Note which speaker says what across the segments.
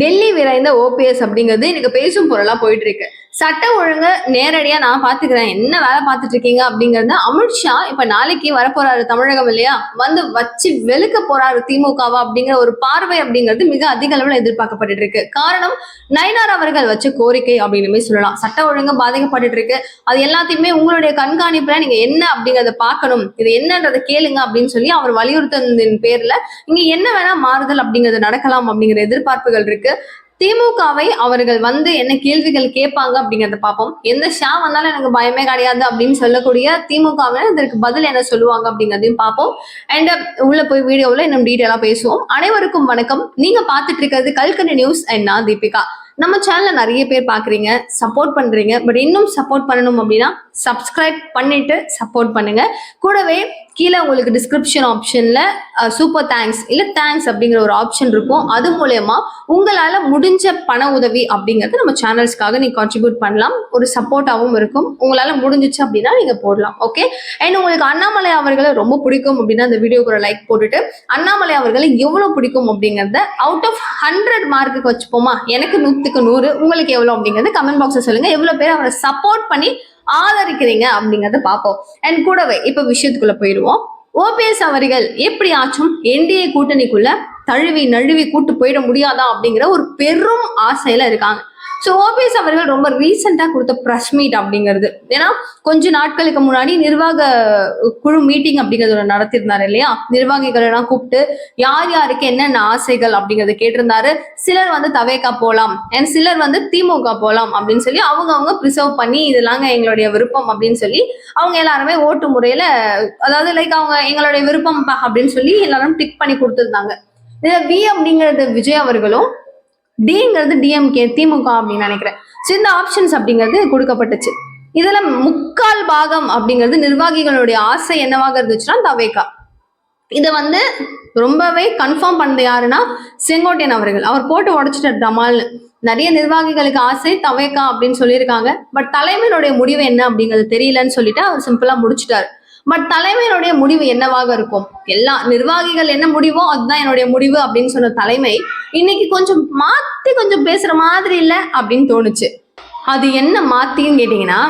Speaker 1: Delhi விரைந்த OPS அப்படிங்கிறது எனக்கு பேசும் பொருளா போயிட்டு இருக்கு. சட்ட ஒழுங்கு நேரடியா நான் பாத்துக்கிறேன். என்ன வேலை பார்த்துட்டு இருக்கீங்க அப்படிங்கறத அமித்ஷா இப்ப நாளைக்கு வரப்போறாரு தமிழகம் இல்லையா? வந்து வச்சு வெளுக்க போறாரு திமுகவா அப்படிங்கிற ஒரு பார்வை அப்படிங்கிறது மிக அதிக அளவுல எதிர்பார்க்கப்பட்டு இருக்கு. காரணம் நயனார் அவர்கள் வச்ச கோரிக்கை அப்படின்னு சொல்லலாம். சட்ட ஒழுங்கு பாதிக்கப்பட்டு இருக்கு. அது எல்லாத்தையுமே உங்களுடைய கண்காணிப்புல நீங்க என்ன அப்படிங்கறத பார்க்கணும். இது என்னன்றதை கேளுங்க அப்படின்னு சொல்லி அவர் வலியுறுத்தின் பேர்ல இங்க என்ன வேணா மாறுதல் அப்படிங்கிறது நடக்கலாம் அப்படிங்கிற எதிர்பார்ப்புகள் இருக்கு. திமுகவை அவர்கள் வந்து என்ன கேள்விகள் கேட்பாங்க அப்படிங்கறத பார்ப்போம். எந்த ஷா வந்தாலும் எனக்கு பயமே கிடையாது அப்படின்னு சொல்லக்கூடிய திமுகவினர் இதற்கு பதில் என்ன சொல்லுவாங்க அப்படிங்கிறதையும் பார்ப்போம். அண்ட் uh, உள்ள போய் வீடியோவில் இன்னும் டீட்டெயிலாக பேசுவோம். அனைவருக்கும் வணக்கம். நீங்க பார்த்துட்டு இருக்கிறது கல்கனி நியூஸ் அண்ட் நான் தீபிகா. நம்ம சேனல்ல நிறைய பேர் பாக்குறீங்க சப்போர்ட் பண்றீங்க பட் இன்னும் சப்போர்ட் பண்ணணும் அப்படின்னா சப்ஸ்கிரைப் பண்ணிட்டு சப்போர்ட் பண்ணுங்க. கூடவே கீழே உங்களுக்கு டிஸ்கிரிப்ஷன் ஆப்ஷன்ல சூப்பர் தேங்க்ஸ் இல்ல தேங்க்ஸ் அப்படிங்கிற ஒரு ஆப்ஷன் இருக்கும். அது மூலயமா உங்களால முடிஞ்ச பண உதவி அப்படிங்கறது நம்ம சேனல்ஸ்க்காக நீங்க கான்ட்ரிபியூட் பண்ணலாம். ஒரு சப்போர்ட்டாகவும் இருக்கும். உங்களால முடிஞ்சிச்சு அப்படின்னா நீங்க போடலாம். ஓகே அண்ட் உங்களுக்கு அண்ணாமலை அவர்களை ரொம்ப பிடிக்கும் அப்படின்னா அந்த வீடியோக்கு ஒரு லைக் போட்டுட்டு அண்ணாமலை அவர்களை எவ்வளவு பிடிக்கும் அப்படிங்கறத அவுட் ஆஃப் ஹண்ட்ரட் மார்க்குக்கு வச்சுப்போமா? எனக்கு நூத்துக்கு நூறு. உங்களுக்கு எவ்வளவு அப்படிங்கறது கமெண்ட் பாக்ஸ்ல சொல்லுங்க. எவ்வளவு பேர் அவரை சப்போர்ட் பண்ணி ஆதரிக்கிறீங்க அப்படிங்கறத பார்ப்போம். அண்ட் கூடவே இப்ப விஷயத்துக்குள்ள போயிடுவோம். ஓபிஎஸ் அவர்கள் எப்படியாச்சும் என்டிஏ கூட்டணிக்குள்ள தழுவி நழுவி கூட்டு போயிட முடியாதா அப்படிங்கிற ஒரு பெரும் ஆசையில இருக்காங்க. ஸோ ஓபிஎஸ் அவர்கள் ரொம்ப ரீசெண்டாக கொடுத்த ப்ரெஸ் மீட் அப்படிங்கிறது. ஏன்னா கொஞ்ச நாட்களுக்கு முன்னாடி நிர்வாக குழு மீட்டிங் அப்படிங்கிறது ஒன்று நடத்தியிருந்தாரு இல்லையா? நிர்வாகிகள் எல்லாம் கூப்பிட்டு யார் யாருக்கு என்னென்ன ஆசைகள்? அப்படிங்கிறது கேட்டிருந்தாரு. சிலர் வந்து தவேக்கா போகலாம் அண்ட் சிலர் வந்து திமுக போகலாம் அப்படின்னு சொல்லி அவங்க அவங்க ப்ரிசர்வ் பண்ணி இதெல்லாங்க எங்களுடைய விருப்பம் அப்படின்னு சொல்லி அவங்க எல்லாருமே ஓட்டு முறையில அதாவது லைக் அவங்க எங்களுடைய விருப்பம் அப்படின்னு சொல்லி எல்லாரும் டிக் பண்ணி கொடுத்துருந்தாங்க. இதுல வி அப்படிங்கிறது விஜய் அவர்களும் டிங்கிறது டிஎம்கே திமுக அப்படின்னு நினைக்கிறேன். ஸோ இந்த ஆப்ஷன்ஸ் அப்படிங்கிறது கொடுக்கப்பட்டுச்சு. இதுல முக்கால் பாகம் அப்படிங்கிறது நிர்வாகிகளுடைய ஆசை என்னவாக இருந்துச்சுன்னா தவேக்கா இதை வந்து ரொம்பவே கன்ஃபார்ம் பண்ணது யாருன்னா செங்கோட்டையன் அவர்கள். அவர் போட்டு உடைச்சிட்டார் டமால்னு. நிறைய நிர்வாகிகளுக்கு ஆசை தவேக்கா அப்படின்னு சொல்லியிருக்காங்க. பட் தலைமையினுடைய முடிவு என்ன அப்படிங்கிறது தெரியலன்னு சொல்லிட்டு அவர் சிம்பிளா முடிச்சிட்டாரு. பட் தலைமையினுடைய முடிவு என்னவாக இருக்கும்? எல்லா நிர்வாகிகள் என்ன முடிவோ அதுதான் என்னுடைய முடிவு அப்படின்னு சொன்ன தலைமை இன்னைக்கு கொஞ்சம் மாத்தி கொஞ்சம் பேசுற மாதிரி இல்ல அப்படின்னு தோணுச்சு. அது என்ன மாத்தின்னு கேட்டீங்கன்னா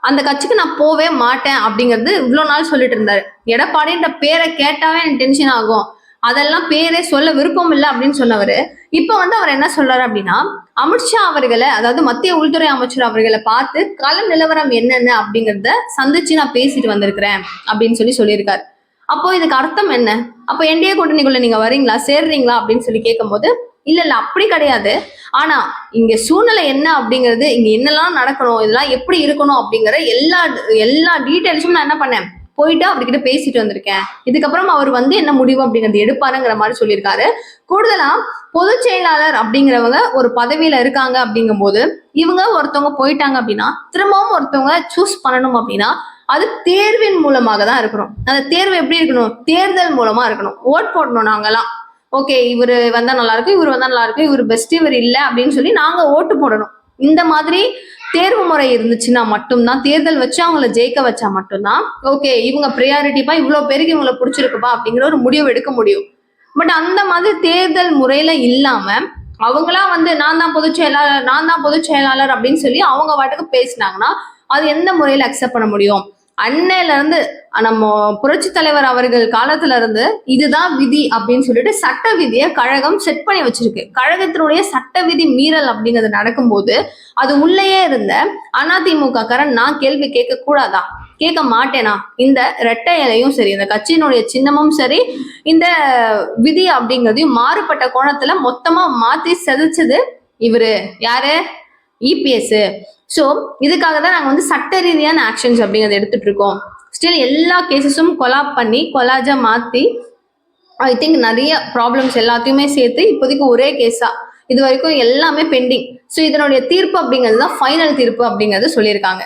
Speaker 1: அந்த கட்சிக்கு நான் போவே மாட்டேன் அப்படிங்கிறது இவ்வளோ நாள் சொல்லிட்டு இருந்தாரு. எடப்பாடின்ற பேரை கேட்டாவே எனக்கு டென்ஷன் ஆகும். அதெல்லாம் பேரே சொல்ல விருப்பம் இல்லை அப்படின்னு சொன்னவர். இப்போ வந்து அவர் என்ன சொல்றாரு அப்படின்னா அமித்ஷா அவர்களை அதாவது மத்திய உள்துறை அமைச்சர் அவர்களை பார்த்து கள நிலவரம் என்னென்ன அப்படிங்கிறத சந்திச்சு நான் பேசிட்டு வந்திருக்கிறேன் அப்படின்னு சொல்லி சொல்லியிருக்காரு. அப்போ இதுக்கு அர்த்தம் என்ன? அப்போ என்டிஏ கூட்டணிக்குள்ள நீங்க வரீங்களா சேர்றீங்களா? அப்படின்னு சொல்லி கேட்கும்போது இல்ல இல்ல அப்படி கிடையாது. ஆனா இங்க சூழ்நிலை என்ன அப்படிங்கிறது இங்க என்னெல்லாம் நடக்கணும் இதெல்லாம் எப்படி இருக்கணும் அப்படிங்கிற எல்லா எல்லா டீட்டெயில்ஸும் நான் என்ன பண்ணேன்? போயிட்டு அவர்கிட்ட பேசிட்டு வந்திருக்கேன். இதுக்கப்புறம் அவர் வந்து என்ன முடிவு அப்படிங்கிறது எடுப்பாருங்கிற மாதிரி சொல்லியிருக்காரு. கூடுதலா பொதுச் செயலாளர் அப்படிங்கிறவங்க ஒரு பதவியில இருக்காங்க அப்படிங்கும்போது இவங்க ஒருத்தவங்க போயிட்டாங்க அப்படின்னா திரும்பவும் ஒருத்தவங்க சூஸ் பண்ணணும் அப்படின்னா அது தேர்வின் மூலமாக தான் இருக்கணும். அந்த தேர்வு எப்படி இருக்கணும்? தேர்தல் மூலமா இருக்கணும். ஓட் போடணும் நாங்கெல்லாம். ஓகே இவர் வந்தா நல்லா இருக்கும் இவர் வந்தா நல்லா இருக்கும் இவர் பெஸ்ட் இவர் இல்லை அப்படின்னு சொல்லி நாங்க ஓட்டு போடணும். இந்த மாதிரி தேர்வு முறை இருந்துச்சுன்னா மட்டும்தான் தேர்தல் வச்சு அவங்கள ஜெயிக்க வச்சா மட்டும்தான் ஓகே இவங்க ப்ரியாரிட்டிப்பா இவ்வளவு பேருக்கு இவங்களை பிடிச்சிருக்குப்பா அப்படிங்கிற ஒரு முடிவு எடுக்க முடியும். பட் அந்த மாதிரி தேர்தல் முறையில இல்லாம அவங்களா வந்து நான் தான் பொதுச் செயலாளர் நான் தான் பொதுச் செயலாளர் அப்படின்னு சொல்லி அவங்க வாட்டுக்கு பேசினாங்கன்னா அது எந்த முறையில அக்செப்ட் பண்ண முடியும்? அன்னையில இருந்து நம்ம புரட்சி தலைவர் அவர்கள் காலத்துல இருந்து இதுதான் விதி அப்படின்னு சொல்லிட்டு சட்ட விதியை கழகம் செட் பண்ணி வச்சிருக்கு. கழகத்தினுடைய சட்ட விதி மீறல் அப்படிங்கிறது நடக்கும்போது அது உள்ளேயே இருந்த அதிமுக காரன் நான் கேள்வி கேட்க கூடாதா? கேட்க மாட்டேனா? இந்த ரெட்டை இலையும் சரி இந்த கட்சியினுடைய சின்னமும் சரி இந்த விதி அப்படிங்கிறதையும் மாறுபட்ட கோணத்துல மொத்தமா மாத்தி செதைச்சது இவரு. யாரு? இபிஎஸ் ஸோ இதுக்காக தான் நாங்கள் வந்து சட்ட ரீதியான ஆக்ஷன்ஸ் அப்படிங்கிறத எடுத்துட்டு இருக்கோம். ஸ்டில் எல்லா கேசஸும் கொலாப் பண்ணி கொலாஜா மாற்றி ஐ திங்க் நிறைய ப்ராப்ளம்ஸ் எல்லாத்தையுமே சேர்த்து இப்போதைக்கு ஒரே கேஸா இது வரைக்கும் எல்லாமே பெண்டிங் ஸோ இதனுடைய தீர்ப்பு அப்படிங்கிறது தான் ஃபைனல் தீர்ப்பு அப்படிங்கிறது சொல்லியிருக்காங்க.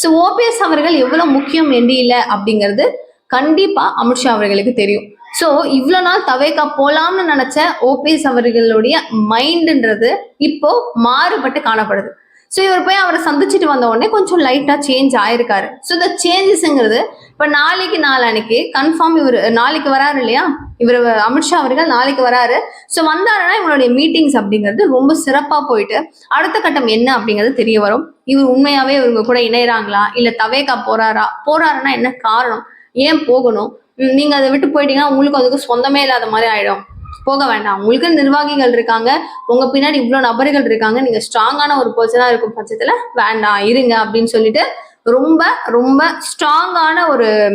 Speaker 1: ஸோ ஓபிஎஸ் அவர்கள் எவ்வளோ முக்கியம் எண்டியில் அப்படிங்கிறது கண்டிப்பாக அமித்ஷா அவர்களுக்கு தெரியும். ஸோ இவ்வளோ நாள் தவேக்கா போலாம்னு நினைச்ச ஓபிஎஸ் அவர்களுடைய மைண்டுன்றது இப்போ மாறுபட்டு காணப்படுது. ஸோ இவர் போய் அவரை சந்திச்சுட்டு வந்த உடனே கொஞ்சம் லைட்டாக சேஞ்ச் ஆயிருக்காரு. ஸோ இந்த சேஞ்சஸ்ங்கிறது இப்போ நாளைக்கு நாளானைக்கு கன்ஃபார்ம் இவர் நாளைக்கு வராரு இல்லையா? இவர் அமித்ஷா அவர்கள் நாளைக்கு வராரு. ஸோ வந்தாருன்னா இவருடைய மீட்டிங்ஸ் அப்படிங்கிறது ரொம்ப சிறப்பாக போயிட்டு அடுத்த கட்டம் என்ன அப்படிங்கிறது தெரிய வரும். இவர் உண்மையாகவே இவங்க கூட இணையறாங்களா? இல்லை தவேகா போறாரா? போறாருன்னா என்ன காரணம்? ஏன் போகணும்? நீங்க அதை விட்டு போயிட்டீங்கன்னா உங்களுக்கு அதுக்கு சொந்தமே இல்லாத மாதிரி ஆயிடும். போக வேண்டாம். உங்களுக்கு நிர்வாகிகள் இருக்காங்க. உங்க பின்னாடி இவ்வளவு நபர்கள் இருக்காங்க. நீங்க ஸ்ட்ராங்கான ஒரு பர்சனா இருக்கும் பட்சத்துல வேண்டாம் இருங்க அப்படின்னு சொல்லிட்டு ரொம்ப ரொம்ப ஸ்ட்ராங்கான ஒரு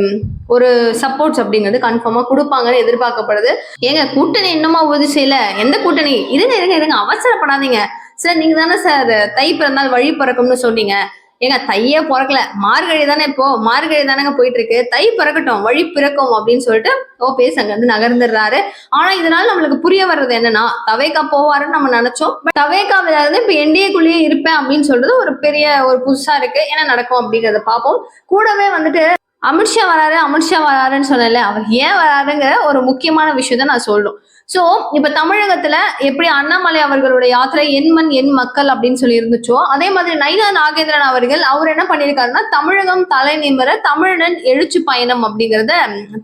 Speaker 1: ஒரு சப்போர்ட்ஸ் அப்படிங்கிறது கன்ஃபார்மா கொடுப்பாங்கன்னு எதிர்பார்க்கப்படுது. ஏங்க கூட்டணி இன்னுமா உறுதி செய்யல? எந்த கூட்டணி? இருங்க இருங்க இருங்க. அவசரப்படாதீங்க. சார் நீங்க தானே சார் தை பிறந்தால் வழி பிறக்கும்னு சொன்னீங்க. ஏங்க தையே பிறக்கல. மார்கழி தானே இப்போ? மார்கழி தானேங்க போயிட்டு இருக்கு தை பிறக்கட்டும் வழி பிறக்கும் அப்படின்னு சொல்லிட்டு ஓபிஎஸ் அங்க இருந்து நகர்ந்துடுறாரு. ஆனா இதனால நம்மளுக்கு புரிய வர்றது என்னன்னா தவேகா போவாருன்னு நம்ம நினைச்சோம். பட் தவேகாவில இருந்து இப்ப என்டிஏக்குள்ளேயே இருப்பேன் அப்படின்னு சொல்றது ஒரு பெரிய ஒரு புதுசா இருக்கு. என்ன நடக்கும் அப்படிங்கறத பார்ப்போம். கூடவே வந்துட்டு அமித்ஷா வராரு அமித்ஷா வராருன்னு சொன்னல அவர் ஏன் வராருங்கிற ஒரு முக்கியமான விஷயம் தான் நான் சொல்லணும். சோ இப்ப தமிழகத்துல எப்படி அண்ணாமலை அவர்களுடைய யாத்திரை என் மண் என் மக்கள் அப்படின்னு சொல்லி இருந்துச்சோ அதே மாதிரி நைனா நாகேந்திரன் அவர்கள் அவர் என்ன பண்ணியிருக்காருன்னா தமிழகம் தலை நிமிர தமிழனின் எழுச்சி பயணம் அப்படிங்கறத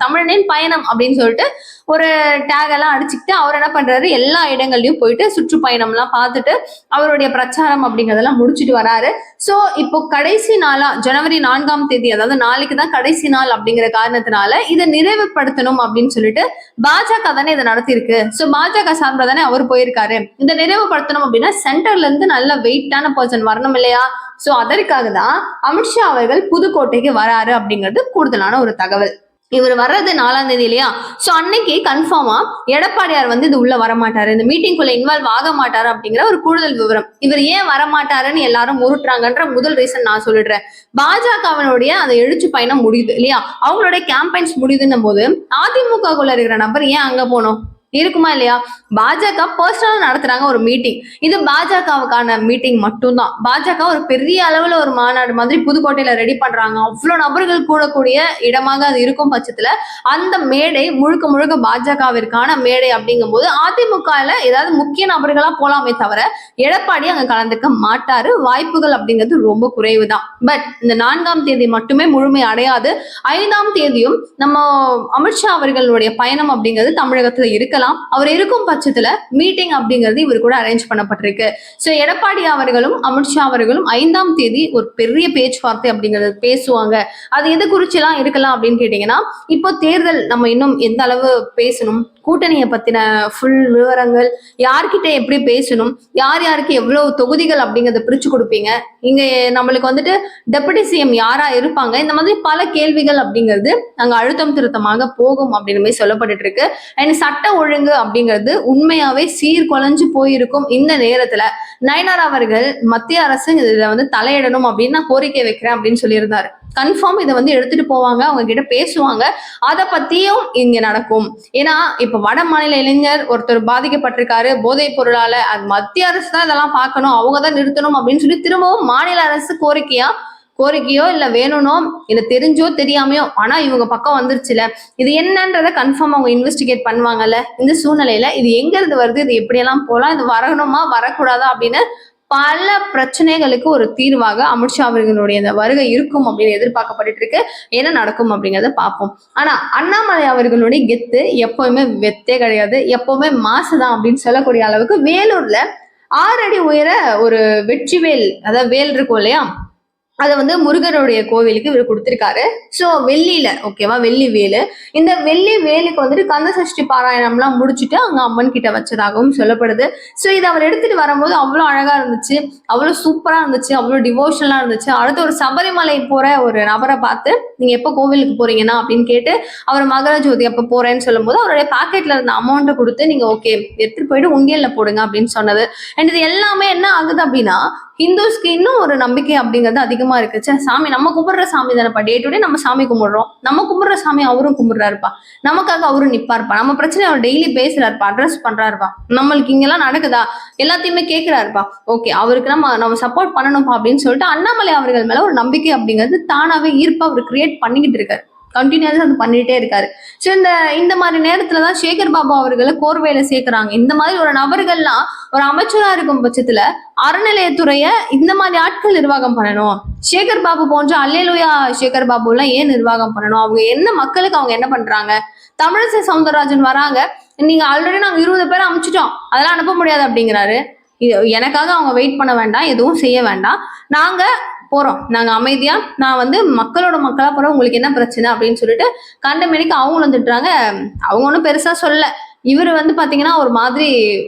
Speaker 1: தமிழனின் பயணம் அப்படின்னு சொல்லிட்டு ஒரு டேக் எல்லாம் அடிச்சுக்கிட்டு அவர் என்ன பண்றாரு? எல்லா இடங்கள்லயும் போயிட்டு சுற்றுப்பயணம்லாம் பார்த்துட்டு அவருடைய பிரச்சாரம் அப்படிங்கறதெல்லாம் முடிச்சுட்டு வராரு. சோ இப்போ கடைசி நாளா ஜனவரி நான்காம் தேதி அதாவது நாளைக்கு தான் கடைசி நாள் அப்படிங்கிற காரணத்தினால இதை நிறைவுபடுத்தணும் அப்படின்னு சொல்லிட்டு பாஜக தானே இதை நடத்தியிருக்கு. சோ பாஜக சார்பில் தானே அவர் போயிருக்காரு. இந்த நிறைவுபடுத்தணும் அப்படின்னா சென்டர்ல இருந்து நல்ல வெயிட்டான பர்சன் வரணும் இல்லையா? சோ அதற்காக தான் அமித்ஷா அவர்கள் புதுக்கோட்டைக்கு வராரு அப்படிங்கிறது கூடுதலான ஒரு தகவல். இவர் வர்றது நாலாம் தேதி இல்லையா? சோ அன்னைக்கு கன்ஃபார்மா எடப்பாடியார் வந்து இது உள்ள வரமாட்டாரு. இந்த மீட்டிங்குள்ள இன்வால்வ் ஆக மாட்டாரு அப்படிங்கிற ஒரு கூடுதல் விவரம். இவர் ஏன் வரமாட்டாருன்னு எல்லாரும் உருட்டுறாங்கன்ற முதல் ரீசன் நான் சொல்லிடுறேன். பாஜகவினுடைய அந்த எழுச்சி பயணம் முடியுது இல்லையா? அவங்களுடைய கேம்பெயின்ஸ் முடியுதுன்னும் போது அதிமுகக்குள்ள இருக்கிற நபர் ஏன் அங்க போனோம்? இருக்குமா இல்லையா? பாஜக பர்சனலா நடத்துறாங்க ஒரு மீட்டிங் இது பாஜகவுக்கான மீட்டிங் மட்டும்தான். பாஜக ஒரு பெரிய அளவுல ஒரு மாநாடு மாதிரி புதுக்கோட்டையில ரெடி பண்றாங்க. அவ்வளவு நபர்கள் கூடக்கூடிய இடமாக அது இருக்கும் பட்சத்துல அந்த மேடை முழுக்க முழுக்க பாஜகவிற்கான மேடை அப்படிங்கும் போது அதிமுகல ஏதாவது முக்கிய நபர்களா போலாமே தவிர எடப்பாடி அங்க கலந்துக்க மாட்டாரு. வாய்ப்புகள் அப்படிங்கிறது ரொம்ப குறைவு தான் பட் இந்த நான்காம் தேதி மட்டுமே முழுமை அடையாது. ஐந்தாம் தேதியும் நம்ம அமித்ஷா அவர்களுடைய பயணம் அப்படிங்கிறது தமிழகத்துல இருக்கலாம் அவர் இருக்கும் பட்சத்துல மீட்டிங் அப்படிங்கிறது இவர் கூட அரேஞ்ச் பண்ணப்பட்டிருக்கு. ஸோ எடப்பாடி அவர்களும் அமித்ஷா அவர்களும் ஐந்தாம் தேதி ஒரு பெரிய பேச்சுவார்த்தை அப்படிங்கிறது பேசுவாங்க. அது எது குறிச்செல்லாம் இருக்கலாம் அப்படின்னு கேட்டீங்கன்னா இப்போ தேர்தல் நம்ம இன்னும் எந்த அளவு பேசணும்? கூட்டணியை பத்தின ஃபுல் விவரங்கள் யார்கிட்ட எப்படி பேசணும் யார் யாருக்கு எவ்வளவு தொகுதிகள் அப்படிங்கறத பிரிச்சு கொடுப்பீங்க. இங்க நம்மளுக்கு வந்துட்டு டெபுட்டி சிஎம் யாரா இருப்பாங்க. இந்த மாதிரி பல கேள்விகள் அப்படிங்கிறது அங்க அழுத்தம் திருத்தமாக போகும் அப்படின்னு மாதிரி சொல்லப்பட்டுட்டு இருக்கு. அண்ட் சட்ட ஒழுங்கு அப்படிங்கிறது உண்மையாவே சீர்குலைஞ்சு போயிருக்கும் இந்த நேரத்துல. நயனார் அவர்கள் மத்திய அரசு இதுல வந்து தலையிடணும் அப்படின்னு நான் கோரிக்கை வைக்கிறேன் அப்படின்னு சொல்லியிருந்தாரு. கன்ஃபார்ம் இதை வந்து எடுத்துட்டு போவாங்க அவங்க கிட்ட பேசுவாங்க. அதை பத்தியும் இங்க நடக்கும். ஏன்னா இப்ப வட மாநில இளைஞர் ஒருத்தர் பாதிக்கப்பட்டிருக்காரு போதைப் பொருளால அது மத்திய அரசு தான் இதெல்லாம் பார்க்கணும் அவங்க தான் நிறுத்தணும் அப்படின்னு சொல்லி திரும்பவும் மாநில அரசு கோரிக்கையா கோரிக்கையோ இல்ல வேணும்னோ இல்ல தெரிஞ்சோ தெரியாமையோ ஆனா இவங்க பக்கம் வந்துருச்சுல. இது என்னன்றத கன்ஃபார்ம் அவங்க இன்வெஸ்டிகேட் பண்ணுவாங்கல்ல இந்த சூழ்நிலையில இது எங்க இருந்து வருது இது எப்படியெல்லாம் போலாம் இது வரணுமா வரக்கூடாதா அப்படின்னு பல பிரச்சனைகளுக்கு ஒரு தீர்வாக அமித்ஷா அவர்களுடைய அந்த வருகை இருக்கும் அப்படின்னு எதிர்பார்க்கப்பட்டு இருக்கு. என்ன நடக்கும் அப்படிங்கறத பார்ப்போம். ஆனா அண்ணாமலை அவர்களுடைய கெத்து எப்பவுமே வெத்தே கிடையாது. எப்பவுமே மாசுதான் அப்படின்னு சொல்லக்கூடிய அளவுக்கு வேலூர்ல ஆறு அடி உயர ஒரு வெற்றிவேல் அதாவது வேல் இருக்கும் இல்லையா? அதை வந்து முருகனுடைய கோவிலுக்கு இவர் கொடுத்துருக்காரு. ஸோ வெள்ளியில ஓகேவா வெள்ளி வேலு. இந்த வெள்ளி வேலுக்கு வந்துட்டு கந்த சஷ்டி பாராயணம்லாம் முடிச்சுட்டு அங்க அம்மன் கிட்ட வச்சதாகவும் சொல்லப்படுது. ஸோ இதை அவர் எடுத்துட்டு வரும்போது அவ்வளோ அழகா இருந்துச்சு. அவ்வளோ சூப்பரா இருந்துச்சு. அவ்வளோ டிவோஷனலா இருந்துச்சு. அடுத்து ஒரு சபரிமலை போற ஒரு நபரை பார்த்து நீங்க எப்போ கோவிலுக்கு போறீங்கன்னா? அப்படின்னு கேட்டு அவர் மகர ஜோதி அப்போ போறேன்னு சொல்லும்போது அவருடைய பாக்கெட்ல இருந்த அமௌண்ட்டை கொடுத்து நீங்க ஓகே எடுத்துட்டு போயிட்டு உண்டியல்ல போடுங்க அப்படின்னு சொன்னது. அண்ட் இது எல்லாமே என்ன ஆகுது அப்படின்னா ஹிந்துஸ்க்கு இன்னும் ஒரு நம்பிக்கை அப்படிங்கிறது அதிகமா இருக்குச்சு. சாமி நம்ம கும்பிடுற சாமி தானேப்பா. டே டு டே நம்ம சாமி கும்பிடுறோம். நம்ம கும்பிடுற சாமி அவரும் கும்பிடுறாருப்பா. நமக்காக அவரும் நிப்பாருப்பா. நம்ம பிரச்சனை அவர் டெய்லி பேசுறாருப்பா. அட்ரஸ் பண்றாருப்பா. நம்மளுக்கு இங்கெல்லாம் நடக்குதா? எல்லாத்தையுமே கேட்கிறாருப்பா ஓகே அவருக்கு நம்ம நம்ம சப்போர்ட் பண்ணணும்ப்பா அப்படின்னு சொல்லிட்டு அண்ணாமலை அவர்கள் மேல ஒரு நம்பிக்கை அப்படிங்கிறது தானாவே ஈர்ப்பா அவர் கிரியேட் பண்ணிக்கிட்டு இருக்காரு. கண்டினியூஸா அது பண்ணிட்டே இருக்காரு. ஸோ இந்த இந்த மாதிரி நேரத்துல தான் சேகர் பாபு அவர்களை கோர்வையில சேர்க்கிறாங்க. இந்த மாதிரி ஒரு நபர்கள்லாம் ஒரு அமைச்சரா இருக்கும் பட்சத்துல அறநிலையத்துறைய இந்த மாதிரி ஆட்கள் நிர்வாகம் பண்ணணும். சேகர் பாபு போன்ற அல்லேலுயா சேகர் பாபு எல்லாம் ஏன் நிர்வாகம் பண்ணணும்? அவங்க என்ன மக்களுக்கு அவங்க என்ன பண்றாங்க? தமிழிசை சவுந்தரராஜன் வராங்க. நீங்க ஆல்ரெடி நாங்க இருபது பேரை அமைச்சிட்டோம். அதெல்லாம் அனுப்ப முடியாது அப்படிங்கிறாரு. எனக்காக அவங்க வெயிட் பண்ண வேண்டாம். எதுவும் செய்ய வேண்டாம். நாங்க போறோம். நாங்க அமைதியா நான் வந்து மக்களோட மக்களா போறோம். உங்களுக்கு என்ன பிரச்சனை அப்படின்னு சொல்லிட்டு கண்டமேனிக்கு அவங்களும் வந்துட்டுறாங்க. அவங்க ஒன்றும் பெருசா சொல்லல. இவர் வந்து பாத்தீங்கன்னா ஒரு மாதிரி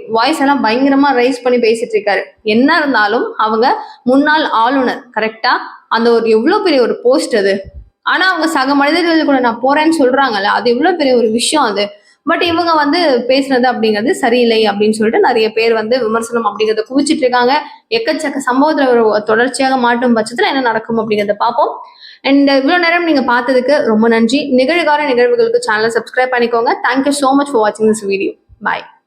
Speaker 1: வாய்ஸ் எல்லாம் பயங்கரமா ரைஸ் பண்ணி பேசிட்டு இருக்காரு. என்ன இருந்தாலும் அவங்க முன்னாள் ஆளுநர் கரெக்டா அந்த ஒரு எவ்வளவு பெரிய ஒரு போஸ்ட் அது? ஆனா அவங்க சக மனிதர்கள் கூட நான் போறேன்னு சொல்றாங்கல்ல அது எவ்வளவு பெரிய ஒரு விஷயம் அது? பட் இவங்க வந்து பேசுனது அப்படிங்கிறது சரியில்லை அப்படின்னு சொல்லிட்டு நிறைய பேர் வந்து விமர்சனம் அப்படிங்கறத குவிச்சிட்டு இருக்காங்க. எக்கச்சக்க சம்பவத்துல ஒரு தொடர்ச்சியாக மாட்டும் பட்சத்துல என்ன நடக்கும் அப்படிங்கறத பார்ப்போம். அண்ட் இவ்வளவு நேரம் நீங்க பார்த்ததுக்கு ரொம்ப நன்றி. நிகழ்கால நிகழ்வுகளுக்கு சேனலை சப்ஸ்கிரைப் பண்ணிக்கோங்க. Thank you so much for வாட்சிங் திஸ் வீடியோ பாய்